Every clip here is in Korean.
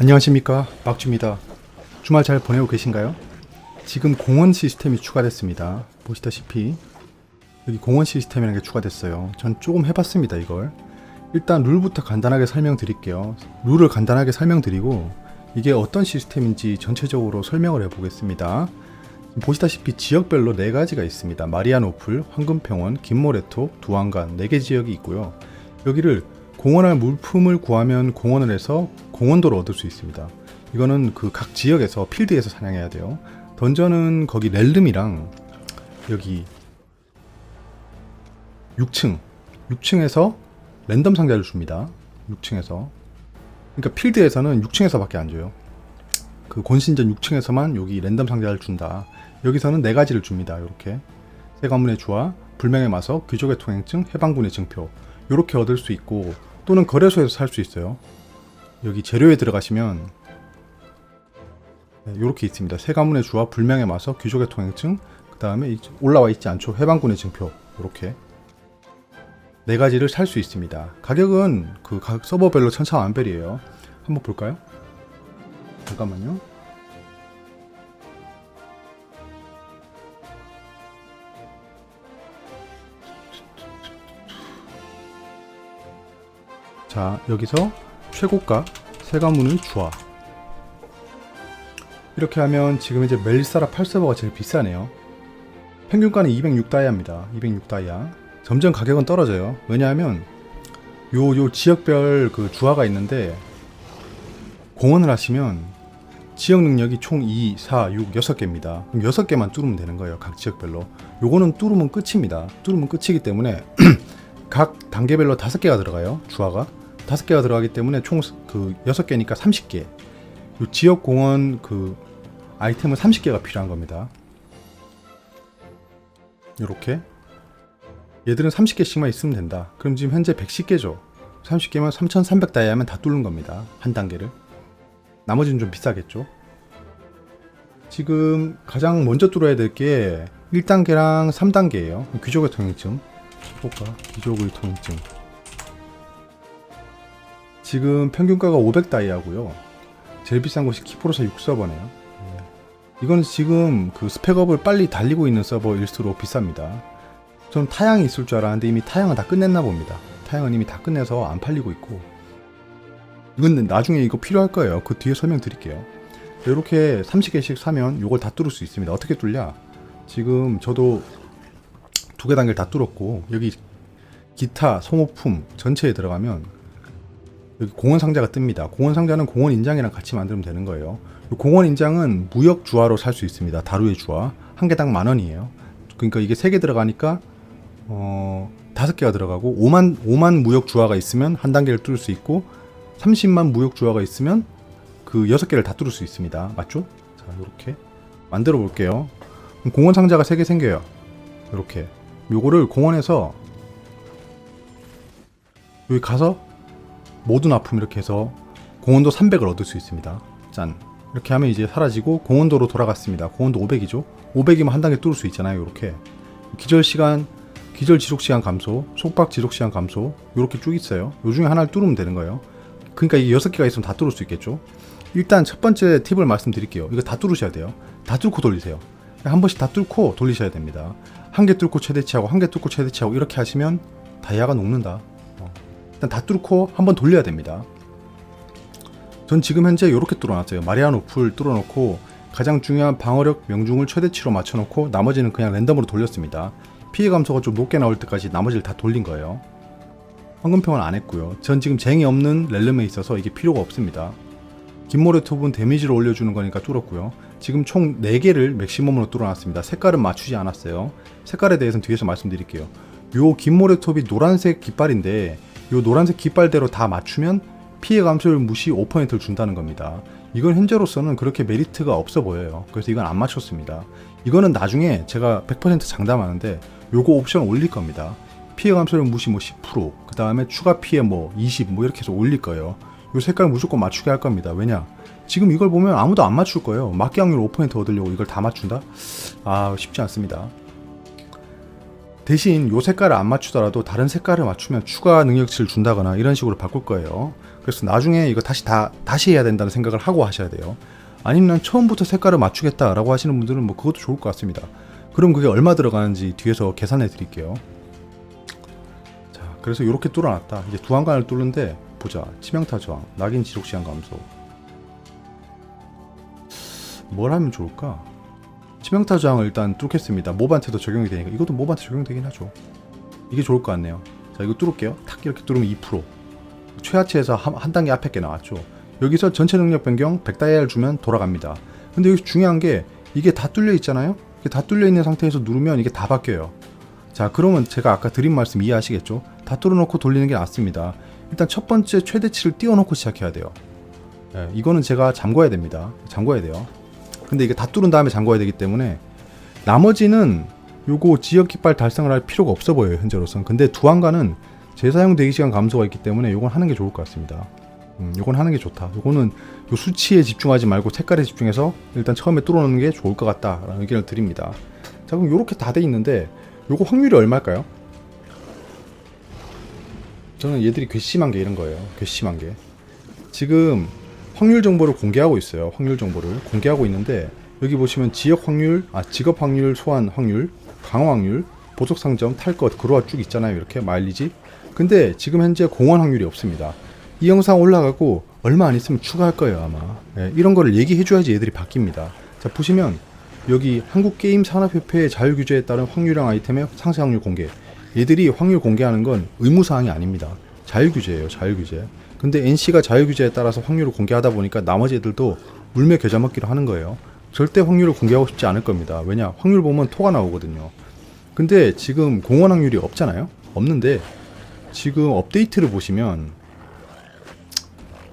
안녕하십니까 박주입니다. 주말 잘 보내고 계신가요? 지금 공원 시스템이 추가됐습니다. 보시다시피 여기 공원 시스템이라는 게 추가됐어요. 전 조금 해봤습니다 이걸. 일단 룰부터 간단하게 설명드릴게요. 룰을 간단하게 설명드리고 이게 어떤 시스템인지 전체적으로 설명을 해보겠습니다. 보시다시피 지역별로 네 가지가 있습니다. 마리아노플, 황금평원, 김모래톱, 두안간 네개 지역이 있고요. 여기를 공원할 물품을 구하면 공원을 해서 공원도를 얻을 수 있습니다. 이거는 그 각 지역에서 필드에서 사냥해야 돼요. 던전은 거기 렐름이랑 여기 6층 6층에서 랜덤 상자를 줍니다. 6층에서 그러니까 필드에서는 6층에서밖에 안 줘요. 그 곤신전 6층에서만 여기 랜덤 상자를 준다. 여기서는 네 가지를 줍니다. 이렇게 세 가문의 주화, 불명의 마석, 귀족의 통행증, 해방군의 증표 이렇게 얻을 수 있고 또는 거래소에서 살 수 있어요. 여기 재료에 들어가시면 이렇게 있습니다. 세 가문의 주화, 불명의 마석, 귀족의 통행증, 그 다음에 올라와 있지 않죠. 해방군의 증표 이렇게 네 가지를 살 수 있습니다. 가격은 그각 서버별로 천차만별이에요. 한번 볼까요? 잠깐만요. 자, 여기서 최고가 세 가문의 주화. 이렇게 하면 지금 이제 멜사라 8서버가 제일 비싸네요. 평균가는 206다이아입니다. 206다이아. 점점 가격은 떨어져요. 왜냐하면 요, 요 지역별 그 주화가 있는데 공헌을 하시면 지역 능력이 총 2, 4, 6, 6개입니다. 그럼 6개만 뚫으면 되는 거예요. 각 지역별로. 요거는 뚫으면 끝입니다. 뚫으면 끝이기 때문에 각 단계별로 5개가 들어가요. 주화가. 5개가 들어가기 때문에 총그 6개니까 30개. 요 지역 공원 그 아이템은 30개가 필요한 겁니다. 요렇게 얘들은 30개씩만 있으면 된다. 그럼 지금 현재 110개죠. 30개면 3,300 다이아면 다 뚫는 겁니다. 한 단계를. 나머지는 좀 비싸겠죠. 지금 가장 먼저 뚫어야 될 게 1단계랑 3단계예요. 귀족의 통행증. 효과 귀족의 통행증. 지금 평균가가 500 다이아고요. 제일 비싼 곳이 키프로사 6서버네요. 이건 지금 그 스펙업을 빨리 달리고 있는 서버일수록 비쌉니다. 전 타양이 있을 줄 알았는데 이미 타양은 다 끝냈나 봅니다. 타양은 이미 다 끝내서 안 팔리고 있고. 이건 나중에 이거 필요할 거예요. 그 뒤에 설명드릴게요. 이렇게 30개씩 사면 이걸 다 뚫을 수 있습니다. 어떻게 뚫냐? 지금 저도 두 개 단계를 다 뚫었고 여기 기타 소모품 전체에 들어가면 여기 공원 상자가 뜹니다. 공원 상자는 공원 인장이랑 같이 만들면 되는 거예요. 이 공원 인장은 무역 주화로 살 수 있습니다. 다루의 주화 한 개당 만 원이에요. 그러니까 이게 세 개 들어가니까 어 다섯 개가 들어가고 5만 5만 무역 주화가 있으면 한 단계를 뚫을 수 있고 30만 무역 주화가 있으면 그 여섯 개를 다 뚫을 수 있습니다. 맞죠? 자 이렇게 만들어 볼게요. 공원 상자가 세 개 생겨요. 이렇게 요거를 공원에서 여기 가서 모든 아픔 이렇게 해서 공원도 300을 얻을 수 있습니다. 짠. 이렇게 하면 이제 사라지고 공원도로 돌아갔습니다. 공원도 500이죠. 500이면 한 단계 뚫을 수 있잖아요. 이렇게 기절 시간, 기절 지속 시간 감소, 속박 지속 시간 감소 이렇게 쭉 있어요. 요 중에 하나를 뚫으면 되는 거예요. 그러니까 이게 6개가 있으면 다 뚫을 수 있겠죠. 일단 첫 번째 팁을 말씀드릴게요. 이거 다 뚫으셔야 돼요. 다 뚫고 돌리세요. 한 번씩 다 뚫고 돌리셔야 됩니다. 한 개 뚫고 최대치하고 한 개 뚫고 최대치하고 이렇게 하시면 다이아가 녹는다. 어. 일단 다 뚫고 한번 돌려야 됩니다. 전 지금 현재 이렇게 뚫어놨어요. 마리아노풀 뚫어놓고 가장 중요한 방어력 명중을 최대치로 맞춰놓고 나머지는 그냥 랜덤으로 돌렸습니다. 피해 감소가 좀 높게 나올 때까지 나머지를 다 돌린 거예요. 황금평은 안 했고요. 전 지금 쟁이 없는 렐름에 있어서 이게 필요가 없습니다. 김모래 톱은 데미지를 올려주는 거니까 뚫었고요. 지금 총 4개를 맥시멈으로 뚫어놨습니다. 색깔은 맞추지 않았어요. 색깔에 대해서는 뒤에서 말씀드릴게요. 요 김모래 톱이 노란색 깃발인데 요 노란색 깃발대로 다 맞추면 피해 감소율 무시 5%를 준다는 겁니다. 이건 현재로서는 그렇게 메리트가 없어 보여요. 그래서 이건 안 맞췄습니다. 이거는 나중에 제가 100% 장담하는데 요거 옵션 올릴 겁니다. 피해 감소율 무시 뭐 10%, 그 다음에 추가 피해 뭐 20, 뭐 이렇게 해서 올릴 거예요. 요 색깔 무조건 맞추게 할 겁니다. 왜냐? 지금 이걸 보면 아무도 안 맞출 거예요. 맞기 확률 5% 얻으려고 이걸 다 맞춘다? 아, 쉽지 않습니다. 대신 요 색깔을 안 맞추더라도 다른 색깔을 맞추면 추가 능력치를 준다거나 이런 식으로 바꿀 거예요. 그래서 나중에 이거 다시 다 다시 해야 된다는 생각을 하고 하셔야 돼요. 아니면 처음부터 색깔을 맞추겠다라고 하시는 분들은 뭐 그것도 좋을 것 같습니다. 그럼 그게 얼마 들어가는지 뒤에서 계산해 드릴게요. 자, 그래서 이렇게 뚫어놨다. 이제 두 한간을 뚫는데 보자. 치명타 저항, 낙인 지속 시간 감소. 뭘 하면 좋을까? 치명타 저항을 일단 뚫겠습니다. 몹한테도 적용이 되니까 이것도 몹한테 적용되긴 하죠. 이게 좋을 것 같네요. 자, 이거 뚫을게요. 탁 이렇게 뚫으면 2%. 최하치에서 한, 한 단계 앞에 게 나왔죠. 여기서 전체 능력 변경 100다이아를 주면 돌아갑니다. 근데 여기 중요한 게 이게 다 뚫려 있잖아요. 이게 다 뚫려 있는 상태에서 누르면 이게 다 바뀌어요. 자, 그러면 제가 아까 드린 말씀 이해하시겠죠? 다 뚫어놓고 돌리는 게 낫습니다. 일단 첫 번째 최대치를 띄워놓고 시작해야 돼요. 예, 이거는 제가 잠궈야 됩니다. 잠궈야 돼요. 근데 이게 다 뚫은 다음에 잠궈야 되기 때문에 나머지는 요거 지역 깃발 달성을 할 필요가 없어 보여요 현재로선. 근데 두한가는 재사용 대기 시간 감소가 있기 때문에 요건 하는 게 좋을 것 같습니다. 음, 요건 하는 게 좋다. 요거는 요 수치에 집중하지 말고 색깔에 집중해서 일단 처음에 뚫어놓는 게 좋을 것 같다 라는 의견을 드립니다. 자 그럼 요렇게 다 돼 있는데 요거 확률이 얼마일까요? 저는 얘들이 괘씸한 게 이런 거예요. 괘씸한 게 지금 확률 정보를 공개하고 있어요. 확률 정보를 공개하고 있는데 여기 보시면 지역 확률, 아 직업 확률, 소환 확률, 강화 확률, 보석 상점, 탈 것, 그로가 쭉 있잖아요. 이렇게 마일리지. 근데 지금 현재 공원 확률이 없습니다. 이 영상 올라가고 얼마 안 있으면 추가할 거예요 아마. 예, 이런 거를 얘기해줘야지 얘들이 바뀝니다. 자 보시면 여기 한국게임산업협회의 자율규제에 따른 확률형 아이템의 상세 확률 공개. 얘들이 확률 공개하는 건 의무사항이 아닙니다. 자율규제예요, 자율규제. 근데 NC가 자율규제에 따라서 확률을 공개하다 보니까 나머지 애들도 물매 겨자 먹기로 하는 거예요. 절대 확률을 공개하고 싶지 않을 겁니다. 왜냐? 확률 보면 토가 나오거든요. 근데 지금 공원 확률이 없잖아요? 없는데 지금 업데이트를 보시면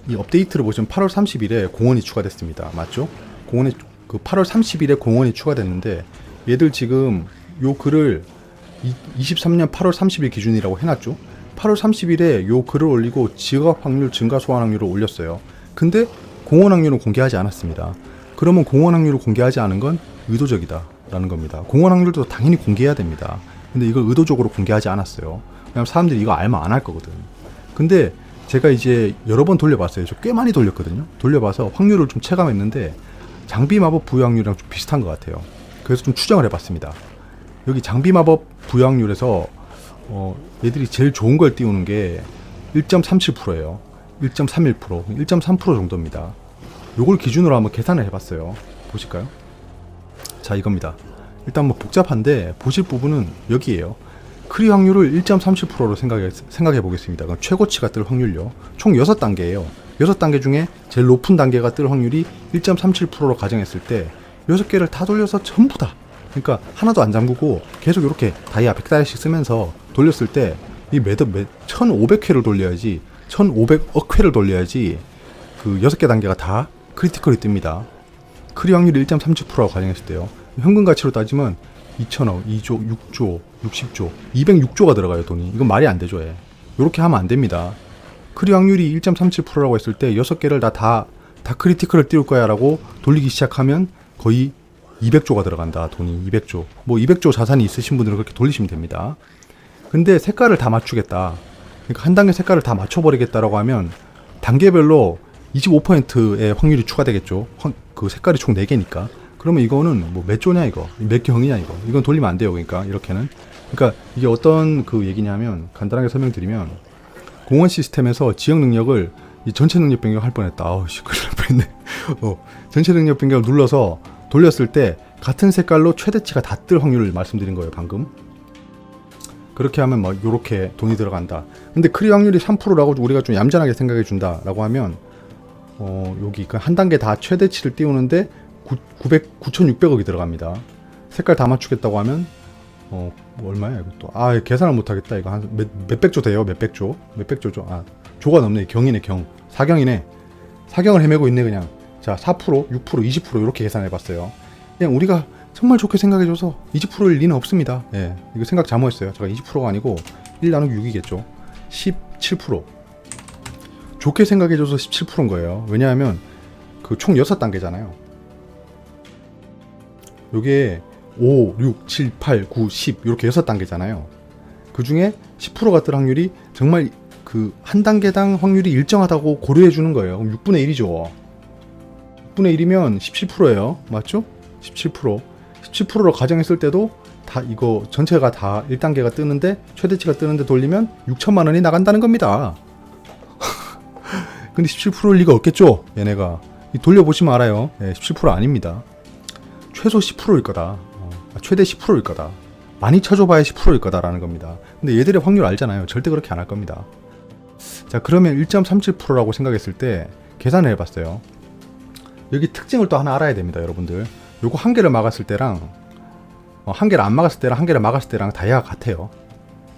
이 업데이트를 보시면 8월 30일에 공원이 추가됐습니다. 맞죠? 공원이 그 8월 30일에 공원이 추가됐는데 얘들 지금 요 글을 23년 8월 30일 기준이라고 해놨죠. 8월 30일에 요 글을 올리고 지역 확률 증가 소환 확률을 올렸어요. 근데 공원 확률은 공개하지 않았습니다. 그러면 공원 확률을 공개하지 않은 건 의도적이다라는 겁니다. 공원 확률도 당연히 공개해야 됩니다. 근데 이걸 의도적으로 공개하지 않았어요. 왜냐면 사람들이 이거 알면 안 할 거거든. 근데 제가 이제 여러 번 돌려봤어요. 저 꽤 많이 돌렸거든요. 돌려봐서 확률을 좀 체감했는데 장비 마법 부여 확률이랑 좀 비슷한 것 같아요. 그래서 좀 추정을 해봤습니다. 여기 장비 마법 부여 확률에서 어, 얘들이 제일 좋은 걸 띄우는 게 1.37%예요. 1.31%, 1.3% 정도입니다. 요걸 기준으로 한번 계산을 해봤어요. 보실까요? 자, 이겁니다. 일단 뭐 복잡한데 보실 부분은 여기에요. 크리 확률을 1.37%로 생각해, 생각해 보겠습니다. 그럼 최고치가 뜰 확률요. 총 6단계예요. 6단계 중에 제일 높은 단계가 뜰 확률이 1.37%로 가정했을 때 6개를 다 돌려서 전부 다 그러니까 하나도 안 잠그고 계속 이렇게 다이아 100다이아씩 쓰면서 돌렸을 때 이 매듭 매 1500회를 돌려야지 1500억 회를 돌려야지 그 6개 단계가 다 크리티컬이 뜹니다. 크리 확률이 1.37%라고 가정했을 때요. 현금 가치로 따지면 2천억, 2조, 6조, 60조, 206조가 들어가요 돈이. 이건 말이 안 되죠. 예. 이렇게 하면 안 됩니다. 크리 확률이 1.37%라고 했을 때 6개를 다 다 다 크리티컬을 띄울 거야라고 돌리기 시작하면 거의 200조가 들어간다. 돈이 200조. 뭐 200조 자산이 있으신 분들은 그렇게 돌리시면 됩니다. 근데 색깔을 다 맞추겠다. 그러니까 한 단계 색깔을 다 맞춰버리겠다라고 하면 단계별로 25%의 확률이 추가되겠죠. 확- 그 색깔이 총 4개니까. 그러면 이거는 뭐 몇 조냐 이거 몇 경이냐 이거 이건 돌리면 안 돼요 그러니까 이렇게는 그러니까 이게 어떤 그 얘기냐면 간단하게 설명드리면 공원 시스템에서 지역 능력을 이 전체 능력 변경할 뻔했다 아우씨 큰일 날 뻔했네 어, 전체 능력 변경을 눌러서 돌렸을 때 같은 색깔로 최대치가 다 뜰 확률을 말씀드린 거예요 방금 그렇게 하면 막 요렇게 돈이 들어간다 근데 크리 확률이 3%라고 우리가 좀 얌전하게 생각해 준다라고 하면 어 여기 그한 단계 다 최대치를 띄우는데 900, 9,600억이 들어갑니다. 색깔 다 맞추겠다고 하면 어, 뭐 얼마야 이것도. 아, 계산을 못 하겠다. 이거 한 몇, 몇백 조 돼요. 몇백 조. 몇백 조죠. 아, 조가 넘네. 경이네, 경. 사경이네. 사경을 헤매고 있네 그냥. 자, 4%, 6%, 20% 이렇게 계산해 봤어요. 그냥 우리가 정말 좋게 생각해 줘서 20%일 리는 없습니다. 예. 이거 생각 잘못했어요. 제가 20%가 아니고 1 나누기 6이겠죠. 17%. 좋게 생각해 줘서 17%인 거예요. 왜냐하면 그 총 6단계잖아요. 요게 5, 6, 7, 8, 9, 10 이렇게 6단계잖아요. 그 중에 10%가 뜰 확률이 정말 그 한 단계당 확률이 일정하다고 고려해 주는 거예요. 그럼 6분의 1이죠. 6분의 1이면 17%예요. 맞죠? 17%. 17%로 가정했을 때도 다 이거 전체가 다 1단계가 뜨는데 최대치가 뜨는데 돌리면 6천만 원이 나간다는 겁니다. 근데 17%일 리가 없겠죠? 얘네가. 이 돌려보시면 알아요. 예, 17% 아닙니다. 최소 10%일 거다. 어, 아, 최대 10%일 거다. 많이 쳐줘봐야 10%일 거다라는 겁니다. 근데 얘들의 확률 알잖아요. 절대 그렇게 안 할 겁니다. 자, 그러면 1.37%라고 생각했을 때 계산을 해봤어요. 여기 특징을 또 하나 알아야 됩니다, 여러분들. 요거 한 개를 막았을 때랑 어, 한 개를 안 막았을 때랑 한 개를 막았을 때랑 다이아가 같아요.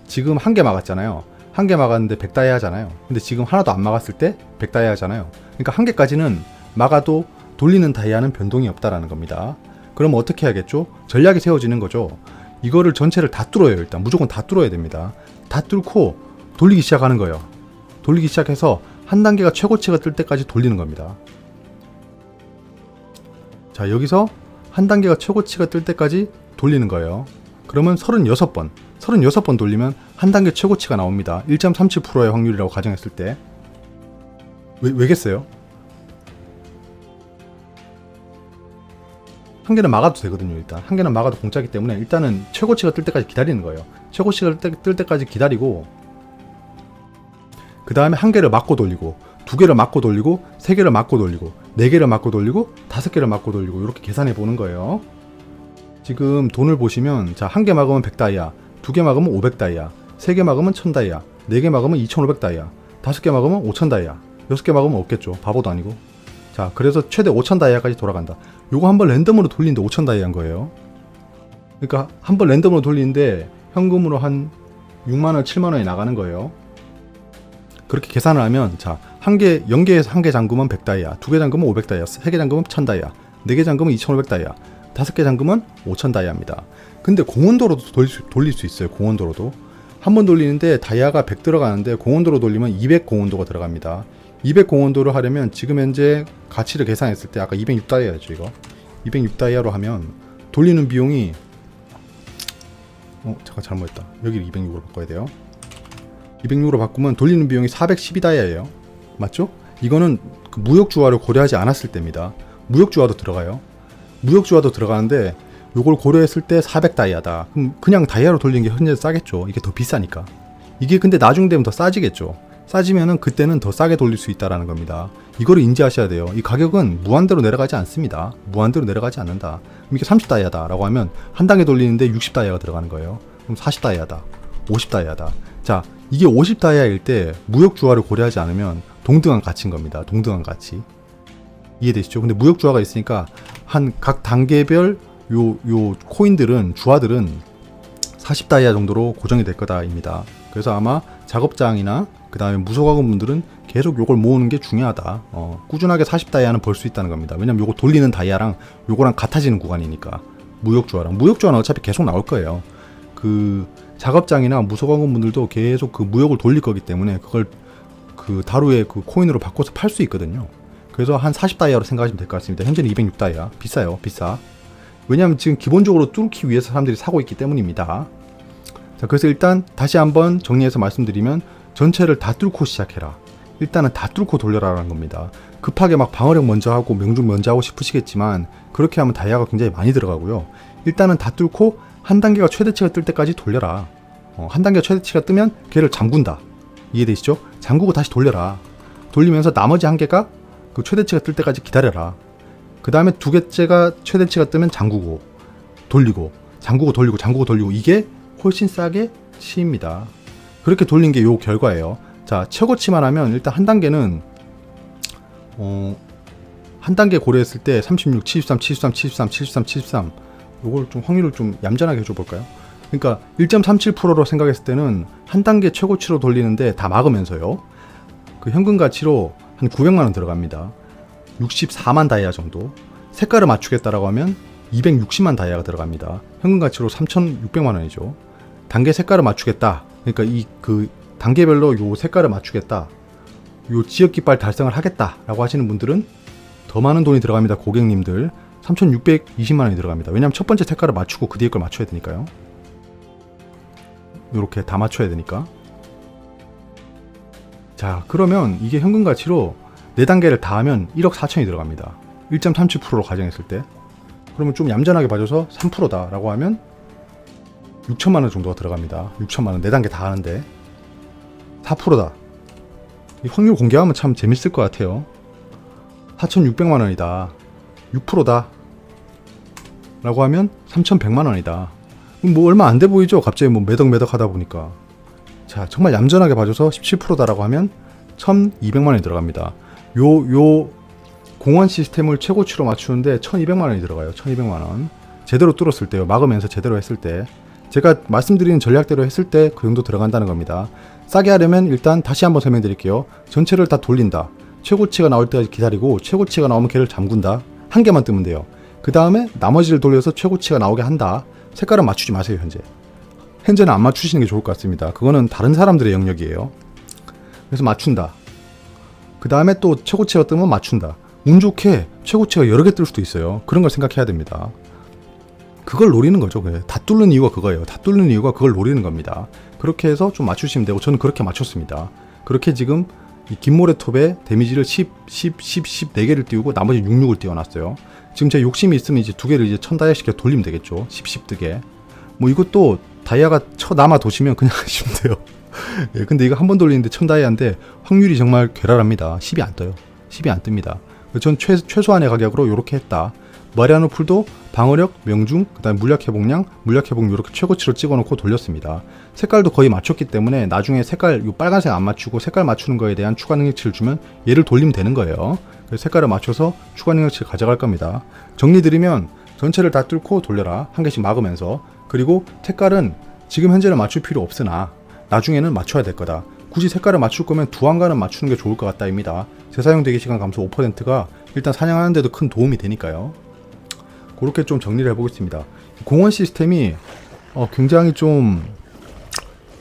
지금 한 개 막았잖아요. 한 개 막았는데 100다이아잖아요. 근데 지금 하나도 안 막았을 때 100다이아잖아요. 그러니까 한 개까지는 막아도 돌리는 다이아는 변동이 없다라는 겁니다. 그럼 어떻게 해야겠죠? 전략이 세워지는 거죠. 이거를 전체를 다 뚫어요, 일단. 무조건 다 뚫어야 됩니다. 다 뚫고 돌리기 시작하는 거예요. 돌리기 시작해서 한 단계가 최고치가 뜰 때까지 돌리는 겁니다. 자, 여기서 한 단계가 최고치가 뜰 때까지 돌리는 거예요. 그러면 36번, 36번 돌리면 한 단계 최고치가 나옵니다. 1.37%의 확률이라고 가정했을 때. 왜, 왜겠어요? 한 개는 막아도 되거든요, 일단. 한 개는 막아도 공짜기 때문에 일단은 최고치가 뜰 때까지 기다리는 거예요. 최고치가 뜰, 때까지 기다리고, 그 다음에 한 개를 막고 돌리고, 두 개를 막고 돌리고, 세 개를 막고 돌리고, 네 개를 막고 돌리고, 다섯 개를 막고 돌리고, 이렇게 계산해 보는 거예요. 지금 돈을 보시면, 자, 한 개 막으면 100다이아, 두 개 막으면 500다이아, 세 개 막으면 1000다이아, 네 개 막으면 2500다이아, 다섯 개 막으면 5000다이아, 여섯 개 막으면 없겠죠. 바보도 아니고. 자, 그래서 최대 5000다이아까지 돌아간다. 요거 한번 랜덤으로 돌리는데 5000다이아인 거예요. 그러니까 한 번 랜덤으로 돌리는데 현금으로 한 6만원, 7만원이 나가는 거예요. 그렇게 계산을 하면, 자, 한 개, 0개에서 한 개 잠그면 100다이아, 두 개 잠그면 500다이아, 세 개 잠그면 1000다이아, 네 개 잠그면 2500다이아, 다섯 개 잠그면 5000다이아입니다. 근데 공원도로도 돌릴 수, 돌릴 수 있어요, 공원도로도. 한 번 돌리는데 다이아가 100 들어가는데 공원도로 돌리면 200 공원도가 들어갑니다. 200 공원도를 하려면 지금 현재 가치를 계산했을 때 아까 206다이아였죠 이거 206다이아로 하면 돌리는 비용이 어 잠깐 잘못했다 여기를 206으로 바꿔야 돼요 206으로 바꾸면 돌리는 비용이 412다이아예요 맞죠? 이거는 그 무역주화를 고려하지 않았을 때입니다 무역주화도 들어가요 무역주화도 들어가는데 요걸 고려했을 때 400다이아다 그럼 그냥 다이아로 돌리는 게 현재 싸겠죠 이게 더 비싸니까 이게 근데 나중 되면 더 싸지겠죠 싸지면은 그때는 더 싸게 돌릴 수 있다라는 겁니다. 이거를 인지하셔야 돼요. 이 가격은 무한대로 내려가지 않습니다. 무한대로 내려가지 않는다. 그럼 이게 30다이아다라고 하면 한 당에 돌리는데 60다이아가 들어가는 거예요. 그럼 40다이아다. 50다이아다. 자, 이게 50다이아일 때 무역 주화를 고려하지 않으면 동등한 가치인 겁니다. 동등한 가치. 이해되시죠? 근데 무역 주화가 있으니까 한 각 단계별 요 요 코인들은 주화들은 40다이아 정도로 고정이 될 거다입니다. 그래서 아마 작업장이나 그 다음에 무소가금 분들은 계속 요걸 모으는 게 중요하다. 어, 꾸준하게 40다이아는 벌 수 있다는 겁니다. 왜냐면 요거 돌리는 다이아랑 요거랑 같아지는 구간이니까. 무역주화랑. 무역주화는 어차피 계속 나올 거예요. 그 작업장이나 무소가금 분들도 계속 그 무역을 돌릴 거기 때문에 그걸 그 다루의 그 코인으로 바꿔서 팔 수 있거든요. 그래서 한 40다이아로 생각하시면 될 것 같습니다. 현재는 206다이아. 비싸요. 비싸. 왜냐면 지금 기본적으로 뚫기 위해서 사람들이 사고 있기 때문입니다. 자, 그래서 일단 다시 한번 정리해서 말씀드리면 전체를 다 뚫고 시작해라. 일단은 다 뚫고 돌려라라는 겁니다. 급하게 막 방어력 먼저 하고 명중 먼저 하고 싶으시겠지만 그렇게 하면 다이아가 굉장히 많이 들어가고요. 일단은 다 뚫고 한 단계가 최대치가 뜰 때까지 돌려라. 어, 한 단계가 최대치가 뜨면 걔를 잠군다. 이해되시죠? 잠그고 다시 돌려라. 돌리면서 나머지 한 개가 그 최대치가 뜰 때까지 기다려라. 그 다음에 두 개째가 최대치가 뜨면 잠그고 돌리고 잠그고 돌리고 잠그고 돌리고 이게 훨씬 싸게 치입니다. 그렇게 돌린 게 요 결과예요. 자, 최고치만 하면 일단 한 단계는 어, 한 단계 고려했을 때 36, 73, 73, 73, 73, 73 요걸 좀 확률을 좀 얌전하게 해줘 볼까요? 그러니까 1.37%로 생각했을 때는 한 단계 최고치로 돌리는데 다 막으면서요. 그 현금 가치로 한 900만 원 들어갑니다. 64만 다이아 정도. 색깔을 맞추겠다라고 하면 260만 다이아가 들어갑니다. 현금 가치로 3,600만 원이죠. 단계 색깔을 맞추겠다. 그러니까 이 그 단계별로 요 색깔을 맞추겠다. 요 지역 깃발 달성을 하겠다라고 하시는 분들은 더 많은 돈이 들어갑니다. 고객님들. 3,620만 원이 들어갑니다. 왜냐하면 첫 번째 색깔을 맞추고 그 뒤에 걸 맞춰야 되니까요. 이렇게 다 맞춰야 되니까. 자, 그러면 이게 현금 가치로 4단계를 다 하면 1억 4천이 들어갑니다. 1.37%로 가정했을 때. 그러면 좀 얌전하게 봐줘서 3%다 라고 하면 6천만 원 정도가 들어갑니다. 6천만 원 4단계 다 하는데 4%다. 이 확률 공개하면 참 재밌을 것 같아요. 4,600만 원이다. 6%다. 라고 하면 3,100만 원이다. 뭐 얼마 안 돼 보이죠? 갑자기 뭐 매덕매덕 하다 보니까. 자, 정말 얌전하게 봐줘서 17%다라고 하면 1,200만 원이 들어갑니다. 요, 요 공원 시스템을 최고치로 맞추는데 1,200만 원이 들어가요. 1,200만 원. 제대로 뚫었을 때요. 막으면서 제대로 했을 때. 제가 말씀드리는 전략대로 했을 때 그 정도 들어간다는 겁니다. 싸게 하려면 일단 다시 한번 설명드릴게요. 전체를 다 돌린다. 최고치가 나올 때까지 기다리고 최고치가 나오면 걔를 잠군다. 한 개만 뜨면 돼요. 그 다음에 나머지를 돌려서 최고치가 나오게 한다. 색깔은 맞추지 마세요, 현재. 현재는 안 맞추시는 게 좋을 것 같습니다. 그거는 다른 사람들의 영역이에요. 그래서 맞춘다. 그 다음에 또 최고치가 뜨면 맞춘다. 운 좋게 최고치가 여러 개 뜰 수도 있어요. 그런 걸 생각해야 됩니다. 그걸 노리는 거죠. 다 뚫는 이유가 그거예요. 다 뚫는 이유가 그걸 노리는 겁니다. 그렇게 해서 좀 맞추시면 되고 저는 그렇게 맞췄습니다. 그렇게 지금 이 김모래 톱에 데미지를 10, 10, 10, 10 4개를 띄우고 나머지 66을 띄워놨어요. 지금 제 욕심이 있으면 이제 두 개를 이제 천 다이아 시켜 돌리면 되겠죠. 10, 10 뜨게. 뭐 이것도 다이아가 쳐 남아 도시면 그냥 하시면 돼요. 예, 근데 이거 한 번 돌리는데 천 다이아인데 확률이 정말 괴랄합니다. 10이 안 떠요. 10이 안 뜹니다. 전 최, 최소한의 가격으로 이렇게 했다. 마리아노 풀도 방어력, 명중, 그다음 물약 회복량, 물약 회복 이렇게 최고치로 찍어놓고 돌렸습니다. 색깔도 거의 맞췄기 때문에 나중에 색깔 이 빨간색 안 맞추고 색깔 맞추는 거에 대한 추가 능력치를 주면 얘를 돌리면 되는 거예요. 색깔을 맞춰서 추가 능력치를 가져갈 겁니다. 정리드리면 전체를 다 뚫고 돌려라 한 개씩 막으면서 그리고 색깔은 지금 현재는 맞출 필요 없으나 나중에는 맞춰야 될 거다. 굳이 색깔을 맞출 거면 두 한가는 맞추는 게 좋을 것 같다입니다. 재사용 대기 시간 감소 5%가 일단 사냥하는데도 큰 도움이 되니까요. 그렇게 좀 정리를 해보겠습니다. 공원 시스템이 어, 굉장히 좀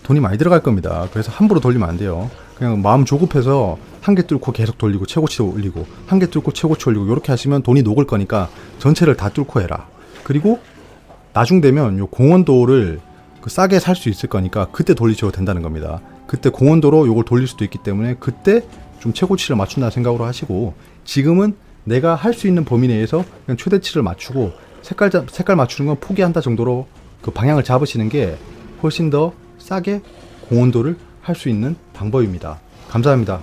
돈이 많이 들어갈 겁니다. 그래서 함부로 돌리면 안 돼요. 그냥 마음 조급해서 한 개 뚫고 계속 돌리고 최고치 올리고 한 개 뚫고 최고치 올리고 이렇게 하시면 돈이 녹을 거니까 전체를 다 뚫고 해라. 그리고 나중 되면 요 공원도를 그 싸게 살 수 있을 거니까 그때 돌리셔도 된다는 겁니다. 그때 공원도로 요걸 돌릴 수도 있기 때문에 그때 좀 최고치를 맞춘다 생각으로 하시고 지금은 내가 할 수 있는 범위 내에서 그냥 최대치를 맞추고 색깔 잡- 색깔 맞추는 건 포기한다 정도로 그 방향을 잡으시는 게 훨씬 더 싸게 공원도를 할 수 있는 방법입니다. 감사합니다.